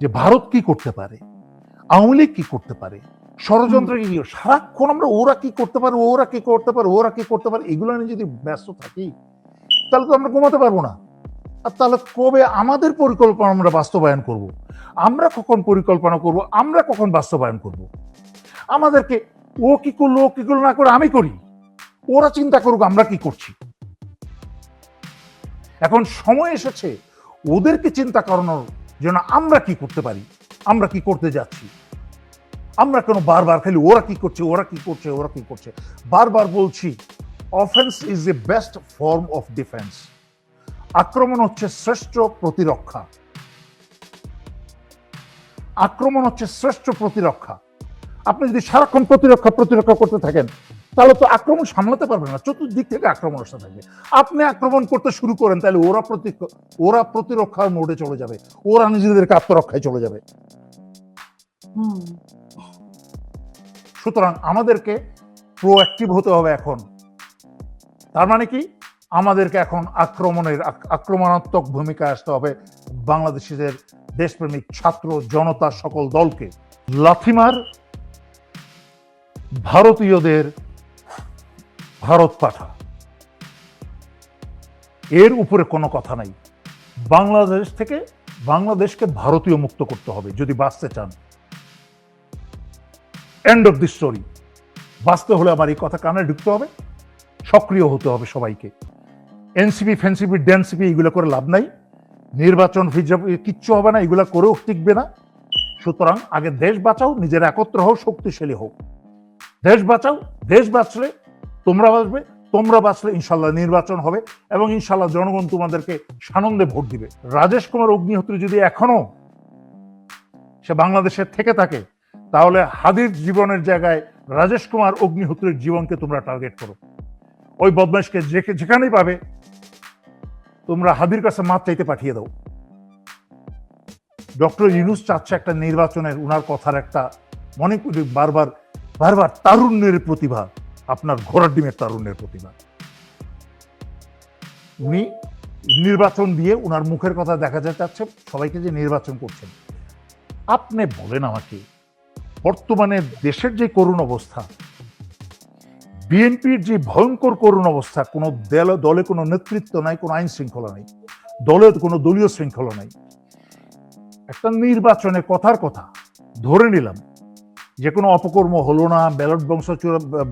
যে ভারত কি করতে পারে আওয়ামী লীগ কি করতে পারে ষড়যন্ত্র কি? সারাক্ষণ আমরা ওরা কি করতে পারে ওরা কি করতে পারে ওরা কি করতে পারে এগুলো নিয়ে যদি ব্যস্ত থাকি তাহলে তো আমরা ঘুমাতে পারব না আর তাহলে কবে আমাদের পরিকল্পনা আমরা বাস্তবায়ন করব। আমরা কখন পরিকল্পনা করব আমরা কখন বাস্তবায়ন করব। আমাদেরকে ও কি করল ও কি করল না করে আমি করি ওরা চিন্তা করুক আমরা কি করছি এখন সময় এসেছে ওদেরকে চিন্তা করানোর জন্য আমরা কি করতে পারি? আমরা কি করতে যাচ্ছি? আমরা কেন বারবার খালি ওরা কি করছে, ওরা কি করছে, ওরা কি করছে? বারবার বলছি offence is a best form of defence আক্রমণ হচ্ছে শ্রেষ্ঠ প্রতিরক্ষা। আক্রমণ হচ্ছে শ্রেষ্ঠ প্রতিরক্ষা। আপনি যদি সারাক্ষণ প্রতিরক্ষা প্রতিরক্ষা করতে থাকেন তাহলে তো আক্রমণ সামলাতে পারবে না চতুর্দিক থেকে আক্রমণ আসতে থাকবে। আপনি আক্রমণ করতে শুরু করেন তাহলে ওরা প্রতি ওরা প্রতিরক্ষার মোডে চলে যাবে ওরা নিজেদেরকে আত্মরক্ষায় চলে যাবে। সুতরাং আমাদেরকে প্রোঅ্যাক্টিভ হতে হবে এখন। তার মানে কি? আমাদেরকে এখন আক্রমণের আক্রমণাত্মক ভূমিকা আসতে হবে বাংলাদেশিদের দেশপ্রেমিক ছাত্র জনতা সকল দলকে। লাথিমার ভারতীয়দের ভারত পাঠা। এর উপরে কোনো কথা নাই। বাংলাদেশ থেকে বাংলাদেশকে ভারতীয় মুক্ত করতে হবে, যদি বাঁচতে চান। এন্ড অফ দি স্টোরি বাঁচতে হলে আমার এই কথা কানে ঢুকতে হবে, সক্রিয় হতে হবে সবাইকে। এনসিপি ফেন্সিপি ডেন্সিপি এগুলো করে লাভ নাই। নির্বাচন কিচ্ছু হবে না, এগুলো করেও টিকবে না। সুতরাং আগে দেশ বাঁচাও, নিজের একত্র হও, শক্তিশালী হোক দেশ বাঁচাও, দেশ বাঁচলে তোমরা বাঁচবে, তোমরা বাঁচলে ইনশাল্লাহ নির্বাচন হবে এবং ইনশাল্লাহ জনগণ তোমাদেরকে সানন্দে ভোট দিবে। রাজেশ কুমার অগ্নিহোত্রী যদি এখনও সে বাংলাদেশের থেকে থাকে, তাহলে হাদির জীবনের জায়গায় রাজেশ কুমার অগ্নিহোত্রীর জীবনকে তোমরা টার্গেট করো। ওই বদমাইশকে যেখানেই পাবে, তোমরা হাদির কাছে মাপ চাইতে পাঠিয়ে দাও। ডক্টর ইউনুস চাচ্ছে একটা নির্বাচনের, উনার কথার একটা মনে করি বারবার বারবার তারুণ্যের প্রতিভা। আপনার ঘোড়ার ডিমের তারুণ্যের প্রতিভা উনি নির্বাচন দিয়ে উনার মুখের কথা দেখা যায় যাচ্ছে সবাইকে যে নির্বাচন করছেন। আপনি বলেন আমাকে, বর্তমানে দেশের যে করুণ অবস্থা, বিএনপির যে ভয়ঙ্কর করুণ অবস্থা, কোনো দলে কোনো নেতৃত্ব নাই, কোনো আইন শৃঙ্খলা নাই, দলে কোনো দলীয় শৃঙ্খলা নাই। একটা নির্বাচনে কথার কথা ধরে নিলাম যে কোনো অপকর্ম হলো না ব্যালট বংশ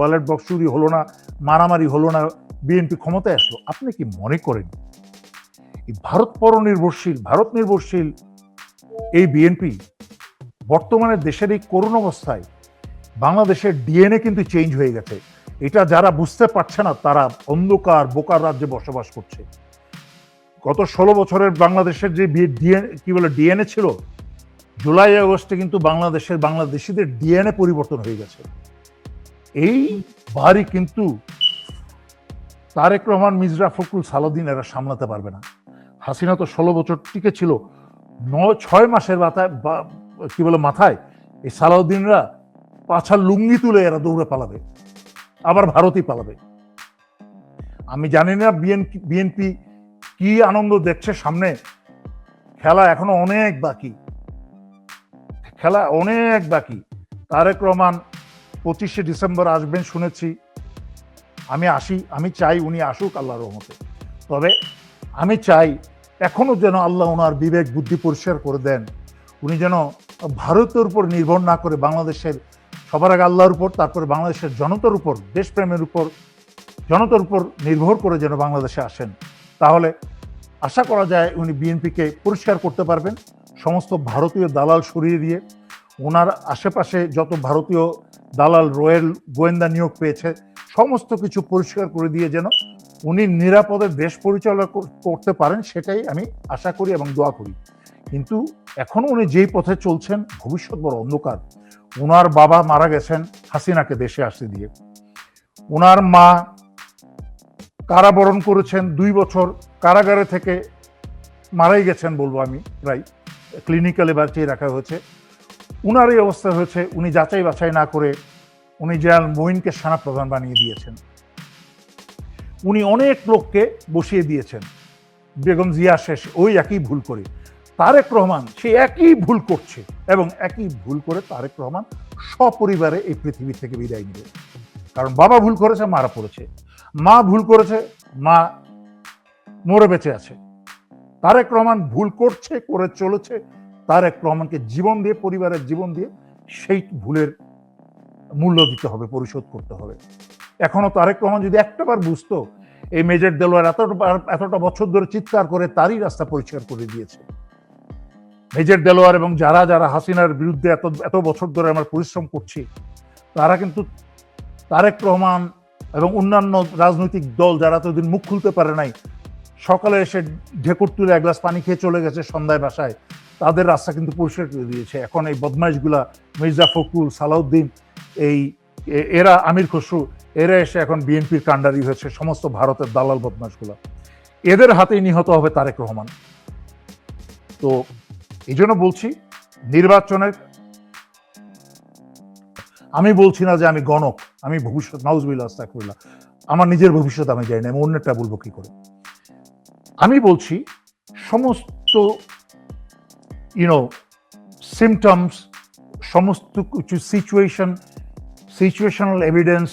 ব্যালট বক্স চুরি হলো না, মারামারি হলো না বিএনপি ক্ষমতায় আসলো, আপনি কি মনে করেন? এই ভারত পরনির্ভরশীল ভারত নির্ভরশীল এই বিএনপি বর্তমানে দেশের এই করুণ অবস্থায় বাংলাদেশের ডিএনএ কিন্তু চেঞ্জ হয়ে গেছে। এটা যারা বুঝতে পারছে না, তারা অন্ধকার, বোকার রাজ্যে বসবাস করছে। গত ষোলো বছরের বাংলাদেশের যে ডিএনএ কি বলে ডিএনএ ছিল জুলাই, আগস্টে কিন্তু বাংলাদেশের বাংলাদেশিদের ডিএনএ পরিবর্তন হয়ে গেছে। এই বাড়ি কিন্তু তারেক রহমান, মির্জা ফখরুল, সালাউদ্দিন এরা সামলাতে পারবে না। হাসিনা তো ষোলো বছর টিকে ছিল। নয়, ছয় মাসের মাথায় বা- কি বলে, মাথায় এই সালাউদ্দিনরা পাছার লুঙ্গি তুলে এরা দৌড়ে পালাবে। আবার ভারতই পালাবে। আমি জানি না বিএনপি বিএনপি কি আনন্দ দেখছে সামনে। খেলা এখনও অনেক বাকি। খেলা অনেক বাকি। তারেক রহমান পঁচিশে ডিসেম্বর আসবেন শুনেছি। আমি আসি, আমি চাই উনি আসুক আল্লাহ রহমতে। তবে আমি চাই এখনও যেন আল্লাহ ওনার বিবেক, বুদ্ধি পরিষ্কার করে দেন। উনি যেন ভারতের উপর নির্ভর না করে বাংলাদেশের, সবার আগে আল্লাহর উপর, তারপরে বাংলাদেশের জনতার উপর, দেশপ্রেমের উপর, জনতার উপর নির্ভর করে যেন বাংলাদেশে আসেন। তাহলে আশা করা যায় উনি বিএনপিকে পরিষ্কার করতে পারবেন। সমস্ত ভারতীয় দালাল সরিয়ে দিয়ে ওনার আশেপাশে যত ভারতীয় দালাল রয়্যাল গোয়েন্দা নিয়োগ পেয়েছে, সমস্ত কিছু পরিষ্কার করে দিয়ে যেন উনি নিরাপদে দেশ পরিচালনা করতে পারেন, সেটাই আমি আশা করি এবং দোয়া করি। কিন্তু এখনও উনি যেই পথে চলছেন, ভবিষ্যৎ বড় অন্ধকার। ওনার বাবা মারা গেছেন হাসিনাকে দেশে আসতে দিয়ে। ওনার মা কারাবরণ করেছেন দুই বছর কারাগারে থেকে মারাই গেছেন বলব আমি, প্রায় ক্লিনিক্যালে বাঁচিয়ে রাখা হয়েছে। উনার এই অবস্থা হয়েছে, উনি যাচাই বাছাই না করে উনি জেনারেল সেনা প্রধান বানিয়ে দিয়েছেন। উনি অনেক লোককে বসিয়ে দিয়েছেন, বেগম জিয়া শেষ, ওই একই ভুল করে। তারেক রহমান, সে একই ভুল করছে এবং একই ভুল করে তারেক রহমান সপরিবারে এই পৃথিবী থেকে বিদায় নেবে। কারণ বাবা ভুল করেছে, মারা পড়েছে। মা ভুল করেছে, মা মরে বেঁচে আছে। তারেক রহমান ভুল করছে, করে চলেছে। তারেক রহমানকে জীবন দিয়ে, পরিবারের জীবন দিয়ে সেই ভুলের মূল্য দিতে হবে, পরিশোধ করতে হবে। এখনও তারেক রহমান যদি একটাবার বুঝতো, এই মেজর দেলোয়ার এতটা এতটা বছর ধরে চিৎকার করে তারই রাস্তা পরিষ্কার করে দিয়েছে। মেজর দেলোয়ার এবং যারা যারা হাসিনার বিরুদ্ধে এত এত বছর ধরে আমরা পরিশ্রম করছি, তারা কিন্তু তারেক রহমান এবং অন্যান্য রাজনৈতিক দল যারা এতদিন মুখ খুলতে পারে নাই সকালে এসে ঢেকুর তুলে এক গ্লাস পানি খেয়ে চলে গেছে সন্ধ্যায় বাসায়। তাদের রাস্তা কিন্তু পরিষ্কার করে দিয়েছে। এখন এই বদমাইশগুলা, মির্জা ফখরুল, সালাউদ্দিন, এই এরা, আমির খসরু, এরা এসে এখন বিএনপির কাণ্ডারি হয়েছে সমস্ত ভারতের দালাল বদমাইশগুলা এদের হাতেই নিহত হবে তারেক রহমান। তো এই জন্য বলছি, নির্বাচনের আমি বলছি না যে আমি গণক, আমি ভবিষ্যৎ নাউজবিল্লা আস্তাকুল্লাহ আমার নিজের ভবিষ্যৎ আমি জানি না, আমি অন্যটা বলব কি করে? আমি বলছি সমস্ত ইউনো সিমটমস সমস্ত কিছু সিচুয়েশন সিচুয়েশনাল এভিডেন্স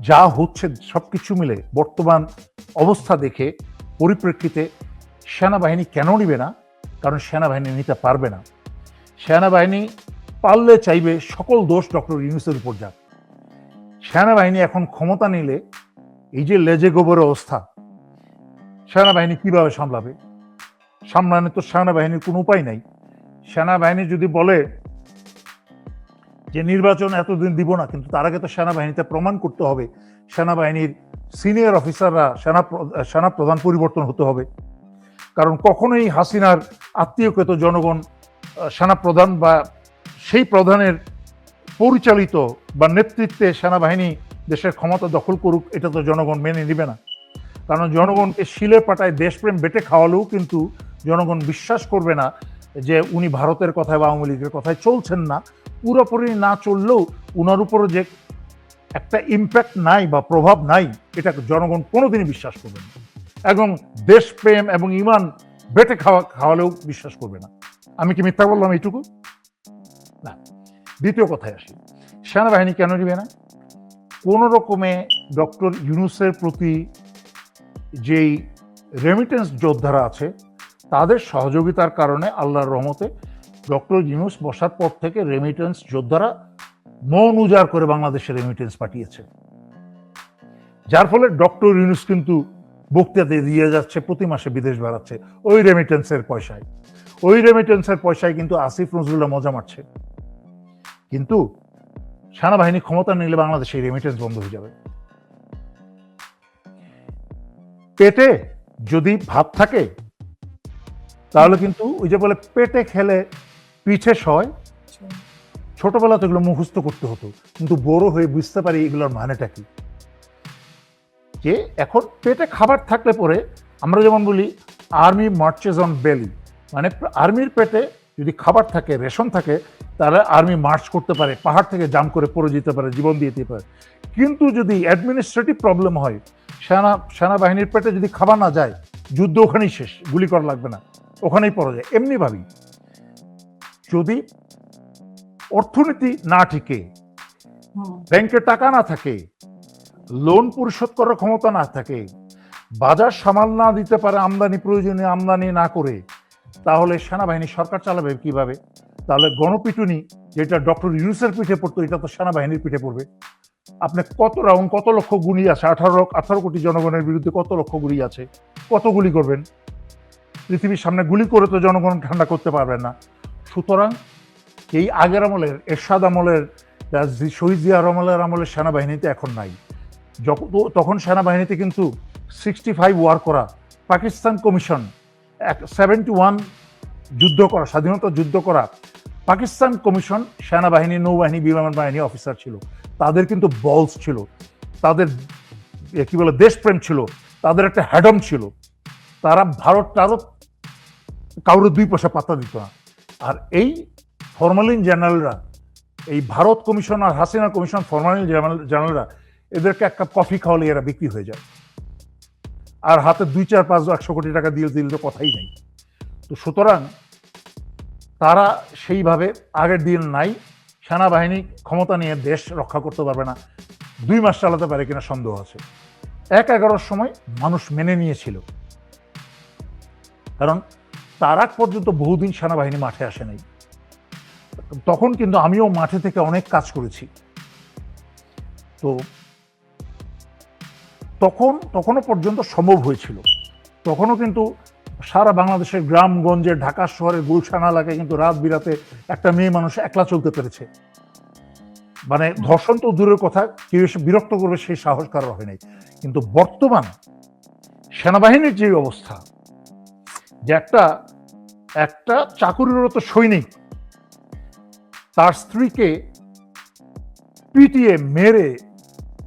যা হচ্ছে সব কিছু মিলে বর্তমান অবস্থা দেখে পরিপ্রেক্ষিতে সেনাবাহিনী কেন নিবে না? কারণ সেনাবাহিনী নিতে পারবে না। সেনাবাহিনী পারলে চাইবে সকল দোষ ডক্টর ইউনুসের উপর যাক। সেনাবাহিনী এখন ক্ষমতা নিলে এই যে লেজে গোবর অবস্থা সেনাবাহিনী কীভাবে সামলাবে? সামলানো তো সেনাবাহিনীর কোনো উপায় নাই। সেনাবাহিনী যদি বলে যে নির্বাচন এতদিন দিব না, কিন্তু তার আগে তো সেনাবাহিনীতে প্রমাণ করতে হবে। সেনাবাহিনীর সিনিয়র অফিসাররা সেনা সেনা প্রধান পরিবর্তন হতে হবে। কারণ কখনোই হাসিনার আত্মীয়কৃত জনগণ সেনা প্রধান বা সেই প্রধানের পরিচালিত বা নেতৃত্বে সেনাবাহিনী দেশের ক্ষমতা দখল করুক, এটা তো জনগণ মেনে নিবে না। কারণ জনগণকে শিলে পাটায় দেশপ্রেম বেটে খাওয়ালেও কিন্তু জনগণ বিশ্বাস করবে না যে উনি ভারতের কথায় বা আওয়ামী লীগের কথায় চলছেন না। পুরোপুরি না চললেও উনার উপর যে একটা ইম্প্যাক্ট নাই বা প্রভাব নাই, এটা জনগণ কোনোদিনই বিশ্বাস করবে না। এবং দেশপ্রেম এবং ইমান বেটে খাওয়া, খাওয়ালেও বিশ্বাস করবে না। আমি কি মিথ্যা বললাম এইটুকু? না। দ্বিতীয় কথায় আসি। সেনাবাহিনী কেন নিবে না? কোন রকমে ডক্টর ইউনুসের প্রতি যেই রেমিটেন্স যোদ্ধারা আছে, তাদের সহযোগিতার কারণে আল্লাহর রহমতে ডক্টর ইউনুস বসার পর থেকে রেমিটেন্স যোদ্ধারা মন উজাড় করে বাংলাদেশে রেমিটেন্স পাঠিয়েছে। যার ফলে ডক্টর ইউনুস কিন্তু বক্তৃতা দিয়ে যাচ্ছে, প্রতি মাসে বিদেশ বেড়াচ্ছে ওই রেমিটেন্সের পয়সায়। ওই রেমিটেন্সের পয়সায় কিন্তু আসিফ নজরুল্লাহ মজা মারছে। কিন্তু সেনাবাহিনী ক্ষমতা নিলে বাংলাদেশে রেমিটেন্স বন্ধ হয়ে যাবে। পেটে যদি ভাত থাকে, তাহলে কিন্তু ওই যে বলে পেটে খেলে পিঠে সয়। ছোটবেলা তো এগুলো মুখস্থ করতে হতো, কিন্তু বড় হয়ে বুঝতে পারি এগুলোর মানেটা কি। যে এখন পেটে খাবার থাকলে পরে আমরা যেমন বলি আর্মি মার্চেস অন বেলি মানে আর্মির পেটে যদি খাবার থাকে, রেশন থাকে তাহলে আর্মি মার্চ করতে পারে পাহাড় থেকে জাম করে পড়ে যেতে পারে জীবন দিয়ে দিতে পারে। কিন্তু যদি অ্যাডমিনিস্ট্রেটিভ প্রবলেম হয় সেনা সেনাবাহিনীর পেটে যদি খাবার না যায় যুদ্ধ ওখানেই শেষ গুলি করা লাগবে না ওখানেই পড়া যায়। এমনি ভাবি যদি অর্থনীতি না ঠিকে ব্যাংকে টাকা না থাকে লোন পরিশোধ করার ক্ষমতা না থাকে বাজার সামাল না দিতে পারে আমদানি প্রয়োজনীয় আমদানি না করে তাহলে সেনাবাহিনী সরকার চালাবে কীভাবে? তাহলে গণপিটুনি যেটা ডক্টর ইউনুসের পিঠে পড়তো, এটা তো সেনাবাহিনীর পিঠে পড়বে। আপনি কত রাউন্ড কত লক্ষ গুলি আছে? আঠারো আঠারো কোটি জনগণের বিরুদ্ধে কত লক্ষ গুলি আছে? কত গুলি করবেন? পৃথিবীর সামনে গুলি করে তো জনগণ ঠান্ডা করতে পারবেন না। সুতরাং এই আগের আমলের, এরশাদ আমলের শহীদ জিয়ার আমলের আমলের সেনাবাহিনীতে এখন নাই। তখন সেনাবাহিনীতে কিন্তু সিক্সটি ফাইভ ওয়ার করা, পাকিস্তান কমিশন, এক সেভেন্টি ওয়ান যুদ্ধ করা, স্বাধীনতা যুদ্ধ করা পাকিস্তান কমিশন সেনাবাহিনী, নৌবাহিনী বিমান বাহিনী অফিসার ছিল। তাদের কিন্তু বলস ছিল। তাদের কি বলে, দেশপ্রেম ছিল। তাদের একটা হ্যাডম ছিল। তারা ভারত টারত কাউরে দুই পয়সা পাত্তা দিত না। আর এই ফরমালিন জেনারেলরা এই ভারত কমিশন আর হাসিনা কমিশন ফরমালিন জেনারেলরা এদেরকে এক কাপ কফি খাওয়ালে এরা বিক্রি হয়ে যায়। আর হাতে দুই, চার, পাঁচ, একশো কোটি টাকা দিয়ে দিলে তো কথাই নেই। তো সুতরাং তারা সেইভাবে আগের দিন নাই, সেনাবাহিনী ক্ষমতা নিয়ে দেশ রক্ষা করতে পারবে না। দুই মাস চালাতে পারে কিনা সন্দেহ আছে। এক এগারোর সময় মানুষ মেনে নিয়েছিল। কারণ তার আগ পর্যন্ত বহুদিন সেনাবাহিনী মাঠে আসে নাই। তখন কিন্তু আমিও মাঠে থেকে অনেক কাজ করেছি। তো তখন তখনও পর্যন্ত সম্ভব হয়েছিল। তখনও কিন্তু সারা বাংলাদেশের গ্রামগঞ্জে, ঢাকা শহরের গুলশান এলাকায় কিন্তু রাত বিরাতে একটা মেয়ে মানুষ একলা চলতে পেরেছে। মানে ধর্ষণ তো দূরের কথা, কেউ এসে বিরক্ত করবে সেই সাহস কারোর হয় নাই। কিন্তু বর্তমান সেনাবাহিনীর যে অবস্থা, যে একটা একটা চাকুরিরত সৈনিক তার স্ত্রীকে পিটিয়ে মেরে,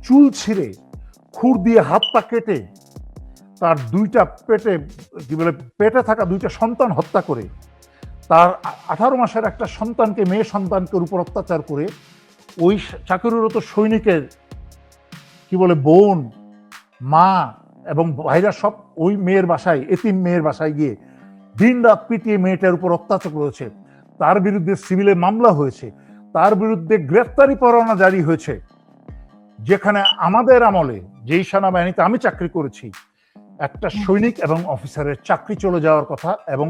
চুল ছিঁড়ে, খুর দিয়ে হাত পা কেটে তার দুইটা পেটে, কি বলে, পেটে থাকা দুইটা সন্তান হত্যা করে, তার আঠারো মাসের একটা সন্তানকে, মেয়ে সন্তানকে উপর অত্যাচার করে, ওই চাকরিরত সৈনিকের, কি বলে, বোন, মা এবং ভাইরা সব ওই মেয়ের বাসায়, এতিম মেয়ের বাসায় গিয়ে দিন রাত পিটিয়ে মেয়েটার উপর অত্যাচার করেছে। তার বিরুদ্ধে সিভিলে মামলা হয়েছে, তার বিরুদ্ধে গ্রেফতারি পরোয়ানা জারি হয়েছে, যেখানে আমাদের আমলে যেই সেনাবাহিনীতে আমি চাকরি করেছি একটা সৈনিক এবং অফিসারের চাকরি চলে যাওয়ার কথা এবং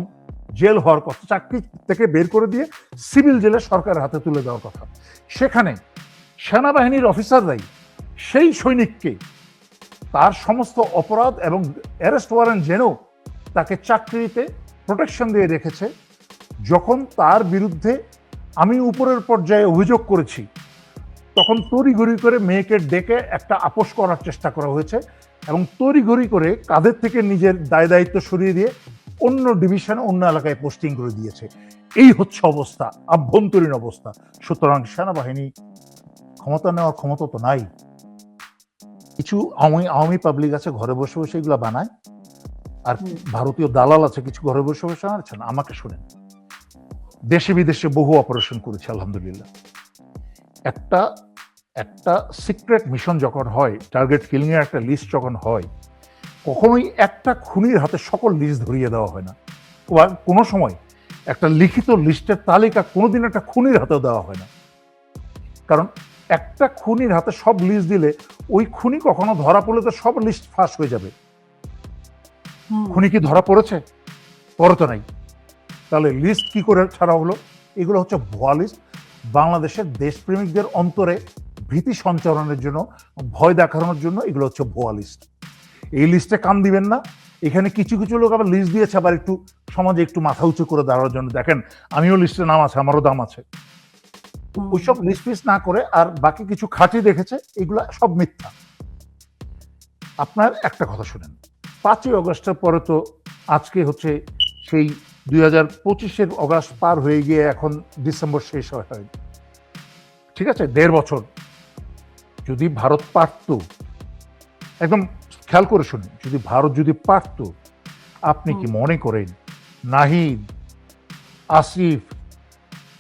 জেল হওয়ার কথা, চাকরি থেকে বের করে দিয়ে সিভিল জেলে সরকারের হাতে তুলে দেওয়ার কথা। সেখানে সেনাবাহিনীর অফিসাররাই সেই সৈনিককে তার সমস্ত অপরাধ এবং অ্যারেস্ট ওয়ারেন্ট জেনেও তাকে চাকরিতে প্রোটেকশন দিয়ে রেখেছে। যখন তার বিরুদ্ধে আমি উপরের পর্যায়ে অভিযোগ করেছি তখন তড়িঘড়ি করে মেয়েকে ডেকে একটা আপোষ করার চেষ্টা করা হয়েছে এবং তড়িঘড়ি করে কাদের থেকে নিজের দায় দায়িত্ব সরিয়ে দিয়ে অন্য ডিভিশনে অন্য এলাকায় পোস্টিং করে দিয়েছে। এই হচ্ছে অবস্থা আভ্যন্তরীণ অবস্থা। সুতরাং সেনাবাহিনী ক্ষমতা নেওয়ার ক্ষমতা তো নাই। কিছু আওয়ামী আওয়ামী পাবলিক আছে ঘরে বসে বসে এগুলো বানায়। আর ভারতীয় দালাল আছে কিছু ঘরে বসে বসে আনছেন আমাকে শুনেন। দেশে বিদেশে বহু অপারেশন করেছে আলহামদুলিল্লাহ। একটা একটা সিক্রেট মিশন যখন হয় টার্গেট কিলিং এর একটা লিস্ট যখন হয় কখনোই একটা খুনির হাতে সকল লিস্ট ধরিয়ে দেওয়া হয় না। বা কোনো সময় একটা লিখিত লিস্টের তালিকা কোনোদিন একটা খুনির হাতেও দেওয়া হয় না। কারণ একটা খুনির হাতে সব লিস্ট দিলে ওই খুনি কখনো ধরা পড়লে তো সব লিস্ট ফাঁস হয়ে যাবে। খুনি কি ধরা পড়েছে? পড়ে তো নাই। তাহলে লিস্ট কি করে ছাড়া হলো? এগুলো হচ্ছে ভুয়া লিস্ট বাংলাদেশের দেশপ্রেমিকদের অন্তরে ভীতি সঞ্চারণের জন্য ভয় দেখানোর জন্য এগুলো হচ্ছে ভুয়া লিস্ট এই লিস্টে কান দিবেন না। এখানে কিছু কিছু লোক আবার লিস্ট দিয়েছে আবার একটু সমাজে একটু মাথা উঁচু করে দাঁড়ানোর জন্য। দেখেন আমিও লিস্টে নাম আছে আমারও দাম আছে। ওইসব লিস্ট ফিস্ট না করে আর বাকি কিছু খাঁটি দেখেছে এগুলো সব মিথ্যা। আপনার একটা কথা শুনেন। পাঁচই অগস্টের পরে তো আজকে হচ্ছে সেই দুই হাজার পঁচিশের অগাস্ট পার হয়ে গিয়ে এখন ডিসেম্বর শেষ হয় ঠিক আছে? দেড় বছর। যদি ভারত পারত একদম খেয়াল করে শুনুন যদি ভারত যদি পারত আপনি কি মনে করেন নাহিদ আসিফ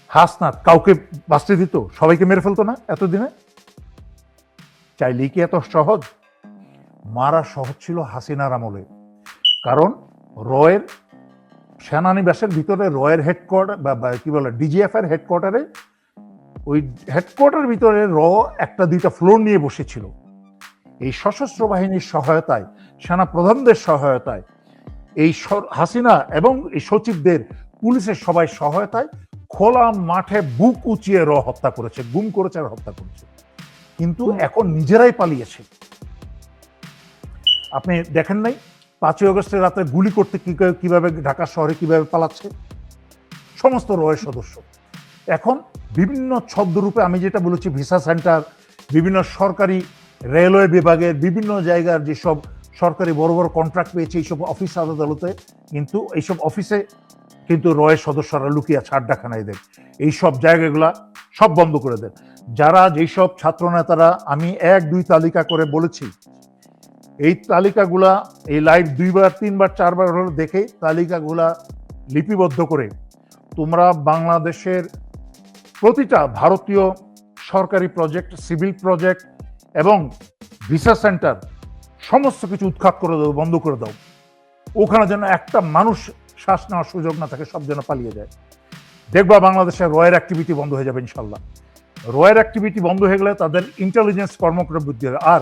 হাসনাত কাউকে বাঁচতে দিত? সবাইকে মেরে ফেলতো না এতদিনে? চাইলেই কি এত সহজ? মারা সহজ ছিল হাসিনার আমলে। কারণ রয়ের সেনানিবাসের ভিতরে রয়ের হেডকোয়ার্টার বা কি বলে ডিজিএফ এর হেডকোয়ার্টারে ওই হেডকোয়ার্টার ভিতরে র একটা দুইটা ফ্লোর নিয়ে বসেছিল। এই সশস্ত্র বাহিনীর সহায়তায় সেনা প্রধানদের সহায়তায়, এই হাসিনা এবং এই সচিবদের পুলিশের সবাই সহায়তায় খোলা মাঠে বুক উঁচিয়ে র হত্যা করেছে, গুম করেছে আর হত্যা করেছে। কিন্তু এখন নিজেরাই পালিয়েছে। আপনি দেখেন নাই? পাঁচই অগস্টের রাতে গুলি করতে কীভাবে ঢাকা শহরে কীভাবে পালাচ্ছে? সমস্ত রয়ের সদস্য। এখন বিভিন্ন ছদ্মরূপে আমি যেটা বলেছি, ভিসা সেন্টার, বিভিন্ন সরকারি রেলওয়ে বিভাগের বিভিন্ন জায়গার যেসব সরকারি বড় বড় কন্ট্রাক্ট পেয়েছে এইসব অফিস আদালতে, কিন্তু এইসব অফিসে কিন্তু রয়ের সদস্যরা লুকিয়ে আছে আড্ডাখানায় দেন এইসব জায়গাগুলা সব বন্ধ করে দেন। যারা যেসব ছাত্র নেতারা আমি এক দুই তালিকা করে বলেছি এই তালিকাগুলা এই লাইভ দুইবার, তিনবার, চারবার হলো দেখে তালিকাগুলা লিপিবদ্ধ করে তোমরা বাংলাদেশের প্রতিটা ভারতীয় সরকারি প্রজেক্ট, সিভিল প্রজেক্ট এবং ভিসা সেন্টার সমস্ত কিছু উৎখাত করে দাও, বন্ধ করে দাও। ওখানে যেন একটা মানুষ শ্বাস নেওয়ার সুযোগ না থাকে, সব যেন পালিয়ে যায়। দেখবা বাংলাদেশের রয়ের অ্যাক্টিভিটি বন্ধ হয়ে যাবে, ইনশাল্লাহ। রয়ের অ্যাক্টিভিটি বন্ধ হয়ে গেলে তাদের ইন্টেলিজেন্স কর্মকর্তা বৃদ্ধি হবে। আর